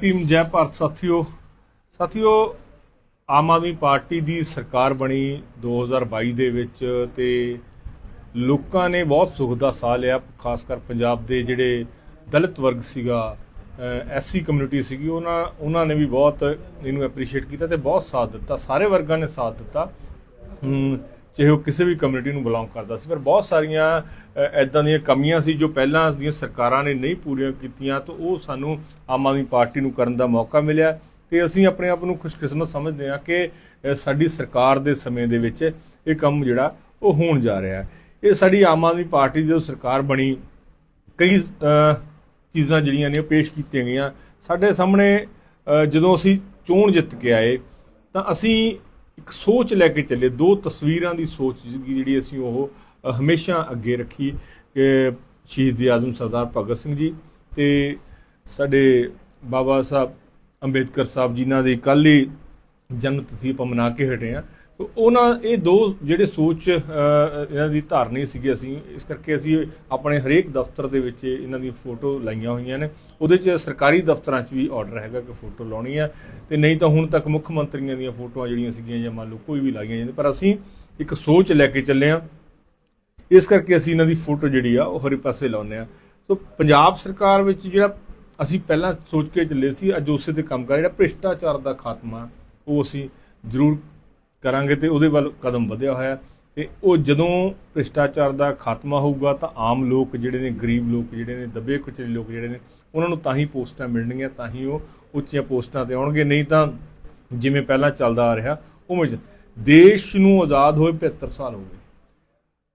Team ਜੈ ਭਾਰਤ ਸਾਥੀਓ ਸਾਥੀਓ, ਆਮ ਆਦਮੀ ਪਾਰਟੀ ਦੀ ਸਰਕਾਰ ਬਣੀ 2022 ਦੇ ਵਿੱਚ ਤੇ ਲੋਕਾਂ ਨੇ ਬਹੁਤ ਸੁੱਖ ਦਾ ਸਾਹ ਲਿਆ, ਖਾਸ ਕਰ ਪੰਜਾਬ ਦੇ ਜਿਹੜੇ ਦਲਿਤ ਵਰਗ ਸੀਗਾ ਐਸਸੀ ਕਮਿਊਨਿਟੀ ਸੀਗੀ, ਉਹਨਾਂ ਉਹਨਾਂ ਨੇ ਵੀ ਬਹੁਤ ਇਹਨੂੰ ਐਪਰੀਸ਼ੀਏਟ ਕੀਤਾ ਤੇ ਬਹੁਤ ਸਾਥ ਦਿੱਤਾ, ਸਾਰੇ ਵਰਗਾਂ ਨੇ ਸਾਥ ਦਿੱਤਾ। ਚਾਹੇ ਉਹ ਕਿਸੇ ਵੀ ਕਮਿਊਨਿਟੀ ਨੂੰ ਬਿਲੋਂਗ ਕਰਦਾ ਸੀ, ਪਰ ਬਹੁਤ ਸਾਰੀਆਂ ਐਦਾਂ ਦੀਆਂ ਕਮੀਆਂ ਸੀ ਜੋ ਪਹਿਲਾਂ ਦੀਆਂ ਸਰਕਾਰਾਂ ਨੇ ਨਹੀਂ ਪੂਰੀਆਂ ਕੀਤੀਆਂ, ਤਾਂ ਉਹ ਸਾਨੂੰ ਆਮ ਆਦਮੀ ਪਾਰਟੀ ਨੂੰ ਕਰਨ ਦਾ ਮੌਕਾ ਮਿਲਿਆ ਤੇ ਅਸੀਂ ਆਪਣੇ ਆਪ ਨੂੰ ਖੁਸ਼ਕਿਸਮਤ ਸਮਝਦੇ ਹਾਂ ਕਿ ਸਾਡੀ ਸਰਕਾਰ ਦੇ ਸਮੇਂ ਦੇ ਵਿੱਚ ਇਹ ਕੰਮ ਜਿਹੜਾ, ਉਹ ਹੋਣ ਜਾ ਰਿਹਾ ਹੈ। ਇਹ ਸਾਡੀ ਆਮ ਆਦਮੀ ਪਾਰਟੀ ਦੀ ਜਦੋਂ ਸਰਕਾਰ ਬਣੀ, ਕਈ ਚੀਜ਼ਾਂ ਜਿਹੜੀਆਂ ਨੇ ਉਹ ਪੇਸ਼ ਕੀਤੀਆਂ ਗਈਆਂ। ਸਾਡੇ ਸਾਹਮਣੇ ਜਦੋਂ ਅਸੀਂ ਚੋਣ ਜਿੱਤ ਕੇ ਆਏ, ਤਾਂ ਅਸੀਂ ਇੱਕ ਸੋਚ ਲੈ ਕੇ ਚੱਲੇ, ਦੋ ਤਸਵੀਰਾਂ ਦੀ ਸੋਚ ਸੀਗੀ ਜਿਹੜੀ ਅਸੀਂ ਉਹ ਹਮੇਸ਼ਾ ਅੱਗੇ ਰੱਖੀ ਕਿ ਸ਼ਹੀਦ ਆਜ਼ਮ ਸਰਦਾਰ ਭਗਤ ਸਿੰਘ ਜੀ ਤੇ ਸਾਡੇ ਬਾਬਾ ਸਾਹਿਬ ਅੰਬੇਦਕਰ ਸਾਹਿਬ ਜਿਨ੍ਹਾਂ ਦੀ ਕੱਲ੍ਹ ਹੀ ਜਨਮ ਤਿਥੀ ਆਪਾਂ ਮਨਾ ਕੇ ਹਟੇ ਆ। ਉਹਨਾਂ ਇਹ ਦੋ ਜਿਹੜੇ ਸੋਚ ਇਹਨਾਂ ਦੀ ਧਾਰਨੀ ਸੀਗੀ ਅਸੀਂ। ਇਸ ਕਰਕੇ ਅਸੀਂ ਆਪਣੇ ਹਰੇਕ ਦਫ਼ਤਰ ਦੇ ਵਿੱਚ ਇਹਨਾਂ ਦੀ ਫੋਟੋ ਲਾਈਆਂ ਹੋਈਆਂ ਨੇ। ਉਹਦੇ 'ਚ ਸਰਕਾਰੀ ਦਫ਼ਤਰਾਂ 'ਚ ਵੀ ਆਰਡਰ ਹੈਗਾ ਕਿ ਫੋਟੋ ਲਾਉਣੀ ਆ। ਤੇ ਨਹੀਂ ਤਾਂ ਹੁਣ ਤੱਕ ਮੁੱਖ ਮੰਤਰੀਆਂ ਦੀਆਂ ਫੋਟੋਆਂ ਜਿਹੜੀਆਂ ਸੀਗੀਆਂ ਜਾਂ ਮੰਨ ਲਓ ਕੋਈ ਵੀ ਲਾਈਆਂ ਜਾਂਦੀਆਂ। ਪਰ ਅਸੀਂ ਇੱਕ ਸੋਚ ਲੈ ਕੇ ਚੱਲੇ ਆ। ਇਸ ਕਰਕੇ ਅਸੀਂ ਇਹਨਾਂ ਦੀ ਫੋਟੋ ਜਿਹੜੀ ਆ, ਉਹ ਹਰੇ ਪਾਸੇ ਲਾਉਂਦੇ ਆ। ਸੋ ਪੰਜਾਬ ਸਰਕਾਰ ਵਿੱਚ ਜਿਹੜਾ ਅਸੀਂ ਪਹਿਲਾਂ ਸੋਚ ਕੇ ਚੱਲੇ ਸੀ, ਅੱਜ ਉਸੇ ਤੇ ਕੰਮ ਕਰ ਜਿਹੜਾ ਭ੍ਰਿਸ਼ਟਾਚਾਰ ਦਾ ਖਾਤਮਾ, ਉਹ ਅਸੀਂ ਜ਼ਰੂਰ ਕਰਾਂਗੇ ਤੇ ਉਹਦੇ ਵੱਲ ਕਦਮ ਵਧਿਆ ਹੋਇਆ। ਹੈ। ਤੇ ਉਹ ਜਦੋਂ ਭ੍ਰਿਸ਼ਟਾਚਾਰ ਦਾ ਖਾਤਮਾ ਹੋਊਗਾ ਤਾਂ ਆਮ ਲੋਕ ਜਿਹੜੇ ਨੇ, ਗਰੀਬ ਲੋਕ ਜਿਹੜੇ ਨੇ, ਦੱਬੇ ਕੁਚਲੇ ਲੋਕ ਜਿਹੜੇ ਨੇ, ਉਹਨਾਂ ਨੂੰ ਤਾਂ ਹੀ ਪੋਸਟਾਂ ਮਿਲਣਗੀਆਂ, ਤਾਂ ਹੀ ਉਹ ਉੱਚੀਆਂ ਪੋਸਟਾਂ ਤੇ ਆਉਣਗੇ। ਨਹੀਂ ਤਾਂ ਜਿਵੇਂ ਪਹਿਲਾਂ ਚੱਲਦਾ ਆ ਰਿਹਾ, ਉਵੇਂ ਦੇਸ਼ ਨੂੰ ਆਜ਼ਾਦ ਹੋਏ 75 ਸਾਲ ਹੋ ਗਏ।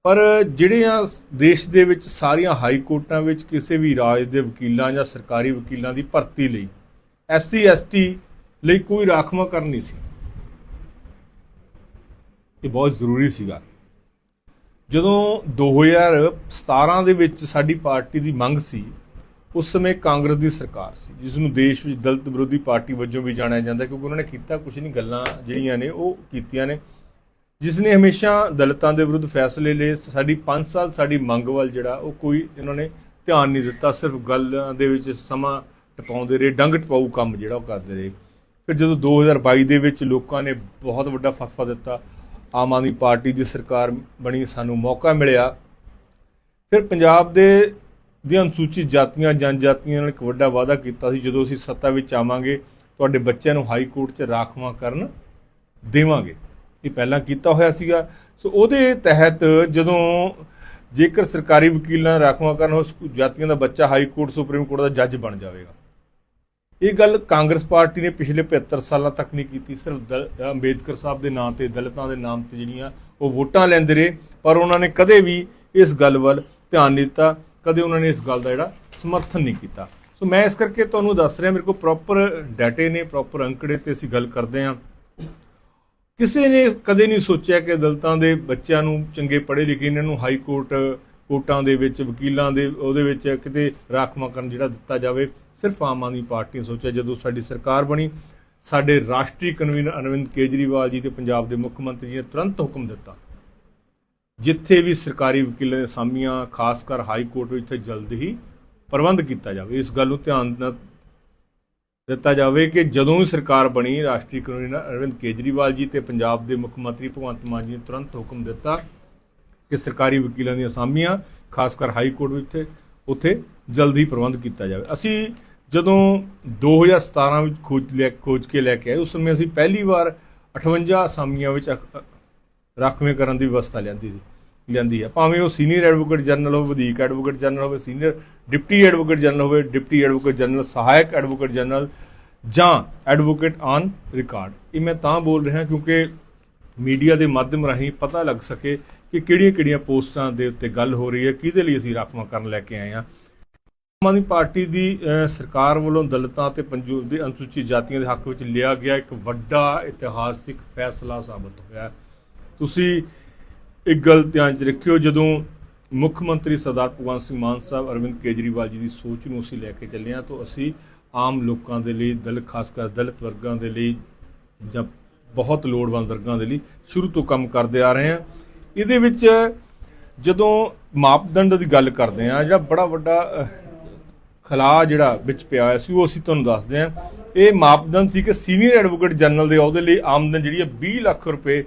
ਪਰ ਜਿਹੜੀਆਂ ਦੇਸ਼ ਦੇ ਵਿੱਚ ਸਾਰੀਆਂ ਹਾਈ ਕੋਰਟਾਂ ਵਿੱਚ ਕਿਸੇ ਵੀ ਰਾਜ ਦੇ ਵਕੀਲਾਂ ਜਾਂ ਸਰਕਾਰੀ ਵਕੀਲਾਂ ਦੀ ਭਰਤੀ ਲਈ ਐਸਸੀ ਐਸਟੀ ਲਈ ਕੋਈ ਰਾਖਵਾਂਕਰਨ ਨਹੀਂ ਸੀ। ਇਹ ਬਹੁਤ ਜ਼ਰੂਰੀ ਸੀਗਾ। ਜਦੋਂ 2017 ਦੇ ਵਿੱਚ ਸਾਡੀ ਪਾਰਟੀ ਦੀ ਮੰਗ ਸੀ, ਉਸ ਸਮੇਂ ਕਾਂਗਰਸ ਦੀ ਸਰਕਾਰ ਸੀ ਜਿਸ ਨੂੰ ਦੇਸ਼ ਵਿੱਚ ਦਲਿਤ ਵਿਰੋਧੀ ਪਾਰਟੀ ਵਜੋਂ ਵੀ ਜਾਣਿਆ ਜਾਂਦਾ ਕਿਉਂਕਿ ਉਹਨਾਂ ਨੇ ਕੀਤਾ ਕੁਝ ਨਹੀਂ, ਗੱਲਾਂ ਜਿਹੜੀਆਂ ਨੇ ਉਹ ਕੀਤੀਆਂ ਨੇ। ਜਿਸ ਨੇ ਹਮੇਸ਼ਾ ਦਲਿਤਾਂ ਦੇ ਵਿਰੁੱਧ ਫੈਸਲੇ ਲਏ, ਸਾਡੀ 5 ਸਾਲ ਸਾਡੀ ਮੰਗ ਵੱਲ ਜਿਹੜਾ, ਉਹ ਕੋਈ ਇਹਨਾਂ ਨੇ ਧਿਆਨ ਨਹੀਂ ਦਿੱਤਾ, ਸਿਰਫ ਗੱਲਾਂ ਦੇ ਵਿੱਚ ਸਮਾਂ ਟਪਾਉਂਦੇ ਰਹੇ, ਡੰਗ ਟਪਾਊ ਕੰਮ ਜਿਹੜਾ ਉਹ ਕਰਦੇ ਰਹੇ। ਫਿਰ ਜਦੋਂ 2022 ਦੇ ਵਿੱਚ ਲੋਕਾਂ ਨੇ ਬਹੁਤ ਵੱਡਾ ਫਤਵਾ ਦਿੱਤਾ ਆਮ ਆਦਮੀ ਪਾਰਟੀ ਦੀ ਸਰਕਾਰ ਬਣੀ ਸਾਨੂੰ ਮੌਕਾ ਮਿਲਿਆ। ਫਿਰ ਪੰਜਾਬ ਦੇ ਦੀਆਂ ਅਨੁਸੂਚਿਤ ਜਾਤੀਆਂ, ਜਨਜਾਤੀਆਂ ਨਾਲ ਇੱਕ ਵੱਡਾ ਵਾਅਦਾ ਕੀਤਾ ਸੀ, ਜਦੋਂ ਅਸੀਂ ਸੱਤਾ ਵਿੱਚ ਆਵਾਂਗੇ, ਤੁਹਾਡੇ ਬੱਚਿਆਂ ਨੂੰ ਹਾਈ ਕੋਰਟ 'ਚ ਰਾਖਵਾਂ ਕਰਨ ਦੇਵਾਂਗੇ। ਇਹ ਪਹਿਲਾਂ ਕੀਤਾ ਹੋਇਆ ਸੀਗਾ। ਸੋ ਉਹਦੇ ਤਹਿਤ ਜਦੋਂ ਜੇਕਰ ਸਰਕਾਰੀ ਵਕੀਲਾਂ ਰਾਖਵਾਂ ਕਰਨ, ਉਸ ਜਾਤੀਆਂ ਦਾ ਬੱਚਾ ਹਾਈ ਕੋਰਟ, ਸੁਪਰੀਮ ਕੋਰਟ ਦਾ ਜੱਜ ਬਣ ਜਾਵੇਗਾ। ਇਹ ਗੱਲ ਕਾਂਗਰਸ ਪਾਰਟੀ ਨੇ ਪਿਛਲੇ 75 ਸਾਲਾਂ ਤੱਕ ਨਹੀਂ ਕੀਤੀ। ਸਿਰਫ ਦਲ- ਅੰਬੇਦਕਰ ਸਾਹਿਬ ਦੇ ਨਾਂ ਤੇ, ਦਲਿਤਾਂ ਦੇ ਨਾਮ ਤੇ ਜਿਹੜੀਆਂ ਉਹ ਵੋਟਾਂ ਲੈਂਦੇ ਰਹੇ। ਪਰ ਉਹਨਾਂ ਨੇ ਕਦੇ ਵੀ ਇਸ ਗੱਲ ਵੱਲ ਧਿਆਨ ਨਹੀਂ ਦਿੱਤਾ। ਕਦੇ ਉਹਨਾਂ ਨੇ ਇਸ ਗੱਲ ਦਾ ਜਿਹੜਾ ਸਮਰਥਨ ਨਹੀਂ ਕੀਤਾ। ਸੋ ਮੈਂ ਇਸ ਕਰਕੇ ਤੁਹਾਨੂੰ ਦੱਸ ਰਿਹਾ, ਮੇਰੇ ਕੋਲ ਪ੍ਰੋਪਰ ਡਾਟੇ ਨੇ ਪ੍ਰੋਪਰ ਅੰਕੜੇ ਤੇ ਅਸੀਂ ਗੱਲ ਕਰਦੇ ਹਾਂ। ਕਿਸੇ ਨੇ ਕਦੇ ਨਹੀਂ ਸੋਚਿਆ ਕਿ ਦਲਤਾਂ ਦੇ ਬੱਚਿਆਂ ਨੂੰ ਚੰਗੇ ਪੜ੍ਹੇ ਲਿਖੇ, ਇਹਨਾਂ ਨੂੰ ਹਾਈ ਕੋਰਟ ਕੋਰਟਾਂ ਦੇ ਵਿੱਚ, ਵਕੀਲਾਂ ਦੇ, ਉਹਦੇ ਵਿੱਚ ਕਿਤੇ ਰਾਖਵਾਂਕਰਨ ਜਿਹੜਾ ਦਿੱਤਾ ਜਾਵੇ, ਸਿਰਫ ਆਮ ਆਦਮੀ ਪਾਰਟੀ ਨੇ ਸੋਚਿਆ, ਜਦੋਂ ਸਾਡੀ ਸਰਕਾਰ ਬਣੀ, ਸਾਡੇ ਰਾਸ਼ਟਰੀ ਕਨਵੀਨਰ ਅਰਵਿੰਦ ਕੇਜਰੀਵਾਲ ਜੀ ਤੇ ਪੰਜਾਬ ਦੇ ਮੁੱਖ ਮੰਤਰੀ ਜੀ ਨੇ ਤੁਰੰਤ ਹੁਕਮ ਦਿੱਤਾ। ਜਿੱਥੇ ਵੀ ਸਰਕਾਰੀ ਵਕੀਲਾਂ ਦੇ ਅਸਾਮੀਆਂ ਖਾਸ ਕਰ ਹਾਈ ਕੋਰਟ ਵਿੱਚ ਜਲਦ ਹੀ ਪ੍ਰਬੰਧ ਕੀਤਾ ਜਾਵੇ। ਇਸ ਗੱਲ ਨੂੰ ਧਿਆਨ ਨਾਲ ਦਿੱਤਾ ਜਾਵੇ ਕਿ ਜਦੋਂ ਵੀ ਸਰਕਾਰ ਬਣੀ, ਰਾਸ਼ਟਰੀ ਕਨਵੀਨਰ ਅਰਵਿੰਦ ਕੇਜਰੀਵਾਲ ਜੀ ਤੇ ਪੰਜਾਬ ਦੇ ਮੁੱਖ ਮੰਤਰੀ ਭਗਵੰਤ ਮਾਨ ਜੀ ਨੇ ਤੁਰੰਤ ਹੁਕਮ ਦਿੱਤਾ ਕਿ ਸਰਕਾਰੀ ਵਕੀਲਾਂ ਦੀਆਂ ਅਸਾਮੀਆਂ ਖਾਸ ਕਰ ਹਾਈ ਕੋਰਟ ਵਿੱਚ ਉੱਥੇ ਜਲਦੀ ਪ੍ਰਬੰਧ ਕੀਤਾ ਜਾਵੇ। ਅਸੀਂ ਜਦੋਂ 2017 ਵਿੱਚ ਖੋਜ ਲੈ ਖੋਜ ਕੇ ਲੈ ਕੇ ਆਏ, ਉਸ ਸਮੇਂ ਅਸੀਂ ਪਹਿਲੀ ਵਾਰ 58 ਅਸਾਮੀਆਂ ਵਿੱਚ ਰਾਖਵੇਂ ਕਰਨ ਦੀ ਵਿਵਸਥਾ ਲਿਆਂਦੀ ਸੀ, ਲਿਆਂਦੀ ਹੈ ਭਾਵੇਂ ਉਹ ਸੀਨੀਅਰ ਐਡਵੋਕੇਟ ਜਨਰਲ ਹੋਵੇ, ਵਧੀਕ ਐਡਵੋਕੇਟ ਜਨਰਲ ਹੋਵੇ, ਸੀਨੀਅਰ ਡਿਪਟੀ ਐਡਵੋਕੇਟ ਜਨਰਲ ਹੋਵੇ, ਡਿਪਟੀ ਐਡਵੋਕੇਟ ਜਨਰਲ, ਸਹਾਇਕ ਐਡਵੋਕੇਟ ਜਨਰਲ ਜਾਂ ਐਡਵੋਕੇਟ ਔਨ ਰਿਕਾਰਡ। ਇਹ ਮੈਂ ਤਾਂ ਬੋਲ ਰਿਹਾ ਕਿਉਂਕਿ ਮੀਡੀਆ ਦੇ ਮਾਧਿਅਮ ਰਾਹੀਂ ਪਤਾ ਲੱਗ ਸਕੇ ਕਿ ਕਿਹੜੀਆਂ-ਕਿਹੜੀਆਂ ਪੋਸਟਾਂ ਦੇ ਉੱਤੇ ਗੱਲ ਹੋ ਰਹੀ ਹੈ, ਕਿਹਦੇ ਲਈ ਅਸੀਂ ਰਾਖਵਾਂ ਕਰਨ ਲੈ ਕੇ ਆਏ ਹਾਂ। ਆਮ ਆਦਮੀ ਪਾਰਟੀ ਦੀ ਸਰਕਾਰ ਵੱਲੋਂ ਦਲਿਤਾਂ ਤੇ ਪੰਜੂਬ ਦੇ ਅਨੁਸੂਚਿਤ ਜਾਤੀਆਂ ਦੇ ਹੱਕ ਵਿੱਚ ਲਿਆ ਗਿਆ ਇੱਕ ਵੱਡਾ ਇਤਿਹਾਸਿਕ ਫੈਸਲਾ ਸਾਬਤ ਹੋਇਆ। ਤੁਸੀਂ ਇੱਕ ਗੱਲ ਧਿਆਨ 'ਚ ਰੱਖਿਓ, ਜਦੋਂ ਮੁੱਖ ਮੰਤਰੀ ਸਰਦਾਰ ਭਗਵੰਤ ਸਿੰਘ ਮਾਨ ਸਾਹਿਬ ਅਰਵਿੰਦ ਕੇਜਰੀਵਾਲ ਜੀ ਦੀ ਸੋਚ ਨੂੰ ਅਸੀਂ ਲੈ ਕੇ ਚੱਲੇ ਹਾਂ, ਤਾਂ ਅਸੀਂ ਆਮ ਲੋਕਾਂ ਦੇ ਲਈ ਦਲਿਤ ਖਾਸ ਕਰ ਦਲਿਤ ਵਰਗਾਂ ਦੇ ਲਈ ਜਾਂ ਬਹੁਤ ਲੋੜਵੰਦ ਵਰਗਾਂ ਦੇ ਲਈ ਸ਼ੁਰੂ ਤੋਂ ਕੰਮ ਕਰਦੇ ਆ ਰਹੇ ਹਾਂ ਇਹਦੇ ਵਿੱਚ ਜਦੋਂ ਮਾਪਦੰਡ ਦੀ ਗੱਲ ਕਰਦੇ ਆ ਜਿਹੜਾ ਬੜਾ ਵੱਡਾ ਅਹ, ਖਲਾ ਜਿਹੜਾ ਵਿੱਚ ਪਿਆ ਹੋਇਆ ਸੀ ਉਹ ਅਸੀਂ ਤੁਹਾਨੂੰ ਦੱਸਦੇ ਹਾਂ ਇਹ ਮਾਪਦੰਡ ਸੀ ਕਿ ਸੀਨੀਅਰ ਐਡਵੋਕੇਟ ਜਨਰਲ ਦੇ ਅਹੁਦੇ ਲਈ ਆਮਦਨ ਜਿਹੜੀ ਹੈ 20 ਲੱਖ ਰੁਪਏ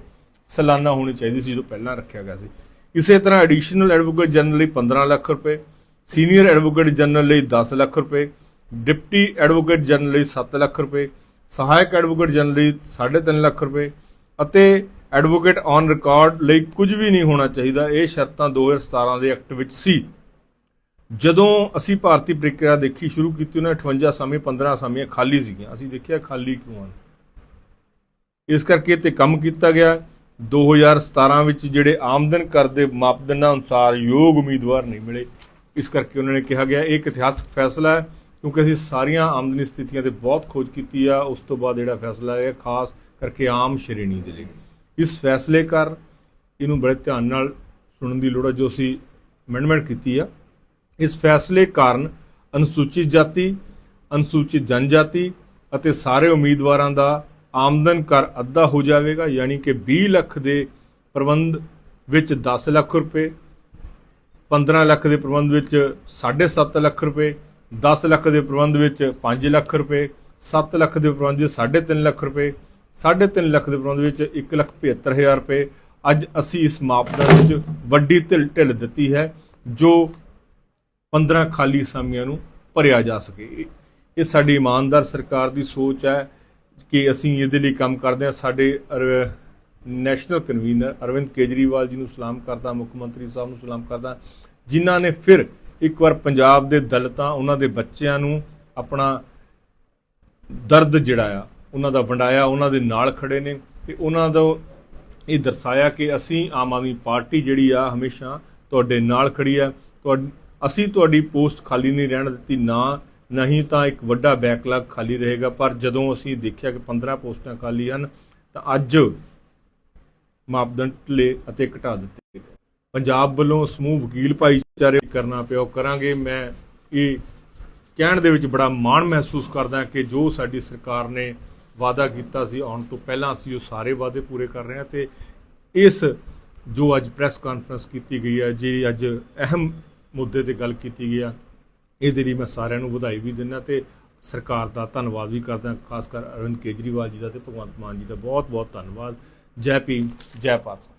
ਸਾਲਾਨਾ ਹੋਣੀ ਚਾਹੀਦੀ ਸੀ ਜਦੋਂ ਪਹਿਲਾਂ ਰੱਖਿਆ ਗਿਆ ਸੀ। ਇਸੇ ਤਰ੍ਹਾਂ ਐਡੀਸ਼ਨਲ ਐਡਵੋਕੇਟ ਜਨਰਲ ਲਈ 15 ਲੱਖ ਰੁਪਏ ਸੀਨੀਅਰ ਐਡਵੋਕੇਟ ਜਨਰਲ ਲਈ 10 ਲੱਖ ਰੁਪਏ ਡਿਪਟੀ ਐਡਵੋਕੇਟ ਜਨਰਲ ਲਈ 7 ਲੱਖ ਰੁਪਏ ਸਹਾਇਕ ਐਡਵੋਕੇਟ ਜਨਰਲ ਲਈ 3.5 ਲੱਖ ਰੁਪਏ ਅਤੇ ਐਡਵੋਕੇਟ ਔਨ ਰਿਕਾਰਡ ਲਈ ਕੁਝ ਵੀ ਨਹੀਂ ਹੋਣਾ ਚਾਹੀਦਾ। ਇਹ ਸ਼ਰਤਾਂ 2017 ਦੇ ਐਕਟ ਵਿੱਚ ਸੀ। ਜਦੋਂ ਅਸੀਂ ਭਾਰਤੀ ਪ੍ਰਕਿਰਿਆ ਦੇਖੀ, ਸ਼ੁਰੂ ਕੀਤੀ, ਉਹਨਾਂ 58 ਸਾਮੀ 15 ਸਾਮੀਆਂ ਖਾਲੀ ਸੀਗੀਆਂ। ਅਸੀਂ ਦੇਖਿਆ ਖਾਲੀ ਕਿਉਂ ਹਨ? ਇਸ ਕਰਕੇ ਤੇ ਕੰਮ ਕੀਤਾ ਗਿਆ। 2017 ਵਿੱਚ ਜਿਹੜੇ ਆਮਦਨ ਕਰ ਦੇ ਮਾਪਦੰਡਾਂ ਅਨੁਸਾਰ ਯੋਗ ਉਮੀਦਵਾਰ ਨਹੀਂ ਮਿਲੇ। ਇਸ ਕਰਕੇ ਉਹਨਾਂ ਨੇ ਕਿਹਾ ਗਿਆ, ਇਹ ਇੱਕ ਇਤਿਹਾਸਕ ਫੈਸਲਾ ਹੈ। ਕਿਉਂਕਿ ਅਸੀਂ ਸਾਰੀਆਂ ਆਮਦਨੀ ਸਥਿਤੀਆਂ ਤੇ ਬਹੁਤ ਖੋਜ ਕੀਤੀ ਆ, ਉਸ ਤੋਂ ਬਾਅਦ ਜਿਹੜਾ ਫੈਸਲਾ ਹੈ ਖਾਸ ਕਰਕੇ ਆਮ ਸ਼੍ਰੇਣੀ ਦੇ ਲਈ। ਇਸ ਫੈਸਲੇ ਕਰ ਇਹਨੂੰ ਬੜੇ ਧਿਆਨ ਨਾਲ ਸੁਣਨ ਦੀ ਲੋੜ ਹੈ ਜੋ ਅਸੀਂ ਅਮੈਂਡਮੈਂਟ ਕੀਤੀ ਆ। ਇਸ ਫੈਸਲੇ ਕਾਰਨ ਅਨੁਸੂਚਿਤ ਜਾਤੀ, ਅਨੁਸੂਚਿਤ ਜਨਜਾਤੀ ਅਤੇ ਸਾਰੇ ਉਮੀਦਵਾਰਾਂ ਦਾ ਆਮਦਨ ਕਰ ਅੱਧਾ ਹੋ ਜਾਵੇਗਾ, ਯਾਨੀ ਕਿ 20 ਲੱਖ ਦੇ ਪ੍ਰਬੰਧ ਵਿੱਚ 10 ਲੱਖ ਰੁਪਏ 15 ਲੱਖ ਦੇ ਪ੍ਰਬੰਧ ਵਿੱਚ 7.5 ਲੱਖ ਰੁਪਏ 10 ਲੱਖ ਦੇ ਪ੍ਰਬੰਧ ਵਿੱਚ 5 ਲੱਖ ਰੁਪਏ 7 ਲੱਖ ਦੇ ਪ੍ਰਬੰਧ ਵਿੱਚ 3.5 ਲੱਖ ਰੁਪਏ 3.5 ਲੱਖ ਦੇ ਪ੍ਰਬੰਧ ਵਿੱਚ 1,75,000 ਰੁਪਏ। ਅੱਜ ਅਸੀਂ ਇਸ ਮਾਪਦੰਡ ਵਿੱਚ ਵੱਡੀ ਢਿੱਲ ਢਿੱਲ ਦਿੱਤੀ ਹੈ ਜੋ 15 ਖਾਲੀ ਅਸਾਮੀਆਂ ਨੂੰ ਭਰਿਆ ਜਾ ਸਕੇ। ਇਹ- ਸਾਡੀ ਇਮਾਨਦਾਰ ਸਰਕਾਰ ਦੀ ਸੋਚ ਹੈ ਕਿ ਅਸੀਂ ਇਹਦੇ ਲਈ ਕੰਮ ਕਰਦੇ ਹਾਂ। ਸਾਡੇ ਨੈਸ਼ਨਲ ਕਨਵੀਨਰ ਅਰਵਿੰਦ ਕੇਜਰੀਵਾਲ ਜੀ ਨੂੰ ਸਲਾਮ ਕਰਦਾ ਮੁੱਖ ਮੰਤਰੀ ਸਾਹਿਬ ਨੂੰ ਸਲਾਮ ਕਰਦਾ ਜਿਨ੍ਹਾਂ ਨੇ ਫਿਰ ਇੱਕ ਵਾਰ ਪੰਜਾਬ ਦੇ ਦਲਿਤਾਂ, ਉਹਨਾਂ ਦੇ ਬੱਚਿਆਂ ਨੂੰ ਆਪਣਾ ਦਰਦ ਜਿਹੜਾ ਆ ਉਹਨਾਂ ਦਾ ਵੰਡਾਇਆ, ਉਹਨਾਂ ਦੇ ਨਾਲ ਖੜੇ ਨੇ ਤੇ ਉਹਨਾਂ ਦਾ ਇਹ ਦਰਸਾਇਆ ਕਿ ਅਸੀਂ ਆਮ ਆਦਮੀ ਪਾਰਟੀ ਜਿਹੜੀ ਆ, ਹਮੇਸ਼ਾ ਤੁਹਾਡੇ ਨਾਲ ਖੜੀ ਆ। ਤੁਹਾਡ- ਅਸੀਂ ਤੁਹਾਡੀ ਪੋਸਟ ਖਾਲੀ ਨਹੀਂ ਰਹਿਣ ਦਿੱਤੀ, ਨਾ ਨਹੀਂ ਤਾਂ ਇੱਕ ਵੱਡਾ ਬੈਕਲੌਗ ਖਾਲੀ ਰਹੇਗਾ, ਪਰ ਜਦੋਂ ਅਸੀਂ ਦੇਖਿਆ ਕਿ 15 ਪੋਸਟਾਂ ਖਾਲੀ ਹਨ, ਤਾਂ ਅੱਜ ਮਾਪਦੰਡ ਢਿੱਲੇ ਅਤੇ ਘਟਾ ਦਿੱਤੇ ਗਏ। ਪੰਜਾਬ ਵੱਲੋਂ ਸਮੂਹ ਵਕੀਲ ਭਾਈਚਾਰੇ ਕਰਨਾ ਪਿਆ, ਉਹ ਕਰਾਂਗੇ। ਮੈਂ ਇਹ ਕਹਿਣ ਦੇ ਵਿੱਚ ਬੜਾ ਮਾਣ ਮਹਿਸੂਸ ਕਰਦਾ ਕਿ ਜੋ ਸਾਡੀ ਸਰਕਾਰ ਨੇ ਵਾਅਦਾ ਕੀਤਾ ਸੀ, ਆਉਣ ਤੋਂ ਪਹਿਲਾਂ ਅਸੀਂ ਉਹ ਸਾਰੇ ਵਾਅਦੇ ਪੂਰੇ ਕਰ ਰਹੇ ਹਾਂ ਤੇ ਇਸ ਜੋ ਅੱਜ ਪ੍ਰੈਸ ਕਾਨਫਰੰਸ ਕੀਤੀ ਗਈ ਹੈ, ਜਿਹੜੀ ਅੱਜ ਅਹਿਮ ਮੁੱਦੇ ਤੇ ਗੱਲ ਕੀਤੀ ਗਈ ਆ ਇਹਦੇ ਲਈ ਮੈਂ ਸਾਰਿਆਂ ਨੂੰ ਵਧਾਈ ਵੀ ਦਿੰਦਾ ਤੇ ਸਰਕਾਰ ਦਾ ਧੰਨਵਾਦ ਵੀ ਕਰਦਾ, ਖਾਸ ਕਰ ਅਰਵਿੰਦ ਕੇਜਰੀਵਾਲ ਜੀ ਦਾ ਤੇ ਭਗਵੰਤ ਮਾਨ ਜੀ ਦਾ। ਬਹੁਤ ਬਹੁਤ ਧੰਨਵਾਦ। ਜੈ ਭੀਮ, ਜੈ ਭਾਰਤ।